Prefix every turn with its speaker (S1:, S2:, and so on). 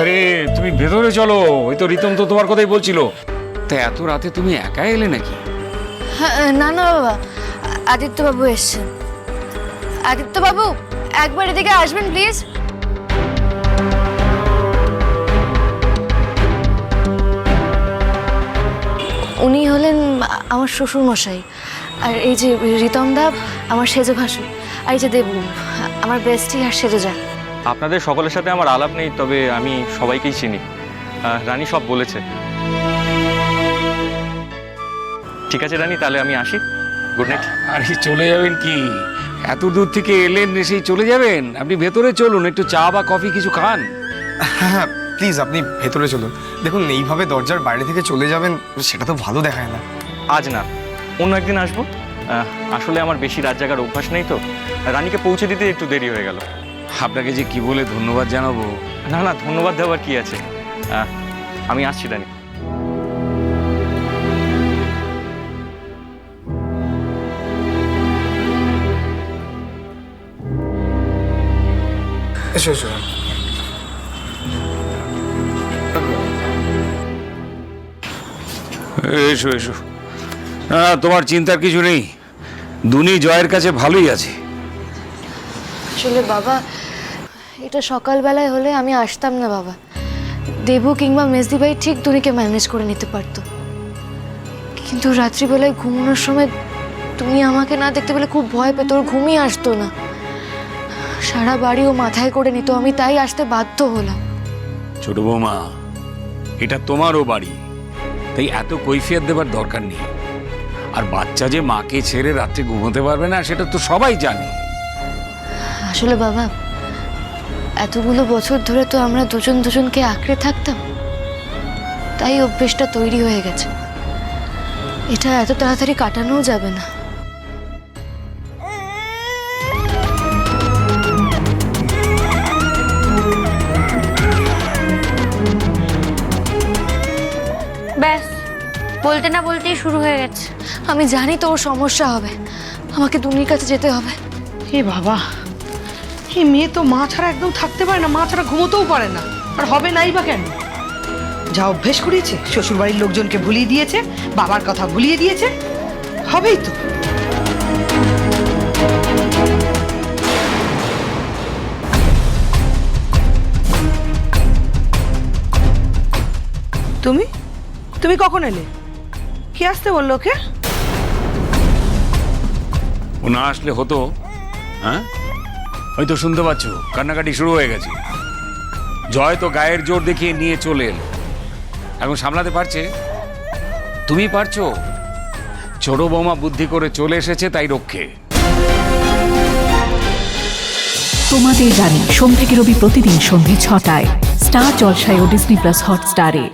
S1: আরে তুমি ভেতরে চলো। ওই তো রিতম তো তোমার কথাই বলছিল। তা এত রাতে তুমি একা এলে নাকি?
S2: হ্যাঁ, না না বাবা। আদিত্য বাবু এসছেন। আদিত্য বাবু একবার এদিকে আসবেন প্লিজ। উনি হলেন আমার শ্বশুর মশাই আর এই যে রিতম দা আমার সেজো ভাসু আর এই যে দেবু আমার বেস্টি আর সেজো যা
S3: আপনাদের সকলের সাথে আমার আলাপ নেই তবে আমি সবাইকেই চিনি। রানী সব বলেছে। ঠিক আছে রানী তাহলে আমি আসি। গুড নাইট
S1: আরে চলে যাবেন কি? এত দূর থেকে এলেন সেই চলে যাবেন? আপনি ভেতরে চলুন একটু চা বা কফি কিছু খান।
S4: হ্যাঁ হ্যাঁ প্লিজ আপনি ভেতরে চলুন। দেখুন এইভাবে দরজার বাইরে থেকে চলে যাবেন সেটা তো ভালো দেখায় না।
S3: আজ না অন্য একদিন আসব। আহ, আসলে আমার বেশি রাত জাগার অভ্যাস নেই তো। রানীকে পৌঁছে দিতে একটু দেরি হয়ে গেল।
S1: আপনাকে যে কি বলে ধন্যবাদ জানাব?
S3: না না ধন্যবাদ দেওয়ার কি আছে? আমি আসছি রানী
S4: এসো এসো।
S1: এসো না, তোমার চিন্তার কিছু নেই। দুনি জয়ের কাছে ভালোই আছে।
S2: আসলে বাবা এটা সকালবেলায় হলে আমি আসতাম না বাবা। দেবু কিংবা মেজদি ভাই ঠিক দুনিকে ম্যানেজ করে নিতে পারতো। কিন্তু রাত্রিবেলায় ঘুমানোর সময় তুমি আমাকে না দেখতে পেলে খুব ভয় পেত ওর ঘুমই আসতো না। সারা বাড়ি ও মাথায় করে নিত আমি তাই আসতে বাধ্য হলাম।
S1: ছোট বৌমা এটা তোমারও বাড়ি তাই এত কৈফিয়ত দেবার দরকার নেই। আর বাচ্চা যে মাকে ছেড়ে রাত্রে ঘুমোতে পারবে না সেটা তো সবাই জানে।
S2: আসলে বাবা এতগুলো বছর ধরে তো আমরা দুজন দুজনকে আঁকড়ে থাকতাম। তাই অভ্যেসটা তৈরি হয়ে গেছে। এটা এত তাড়াতাড়ি কাটানোও যাবে না।
S5: ব্যাস বলতে না বলতেই শুরু হয়ে গেছে।
S2: আমি জানি তো ওর সমস্যা হবে। আমাকে দুনির কাছে যেতে হবে।
S6: এ বাবা এই মেয়ে তো মা ছাড়া একদম থাকতে পারে না, মা ছাড়া ঘুমোতেও পারে না। আর হবে নাই বা কেন? যা অভ্যেস করিয়েছে, শ্বশুরবাড়ির লোকজনকে ভুলিয়ে দিয়েছে, বাবার কথা ভুলিয়ে দিয়েছে, হবেই তো। তুমি? তুমি কখন এলে? কে আসতে বলল ওকে?
S1: না আসলে হতো হ্যাঁ? হয়তো শুনতে পাচ্ছ, কান্নাকাটি শুরু হয়ে গেছে। জয় তো গায়ের জোর দেখিয়ে নিয়ে চলে এলো। এখন সামলাতে পারছে? তুমি পারছ? ছোট বৌমা বুদ্ধি করে চলে এসেছে, তাই রক্ষে।
S7: তোমাদের জানি সোম থেকে রবি প্রতিদিন সন্ধে ছটায়, স্টার জলসায় ও ডিসনি প্লাস হটস্টারে।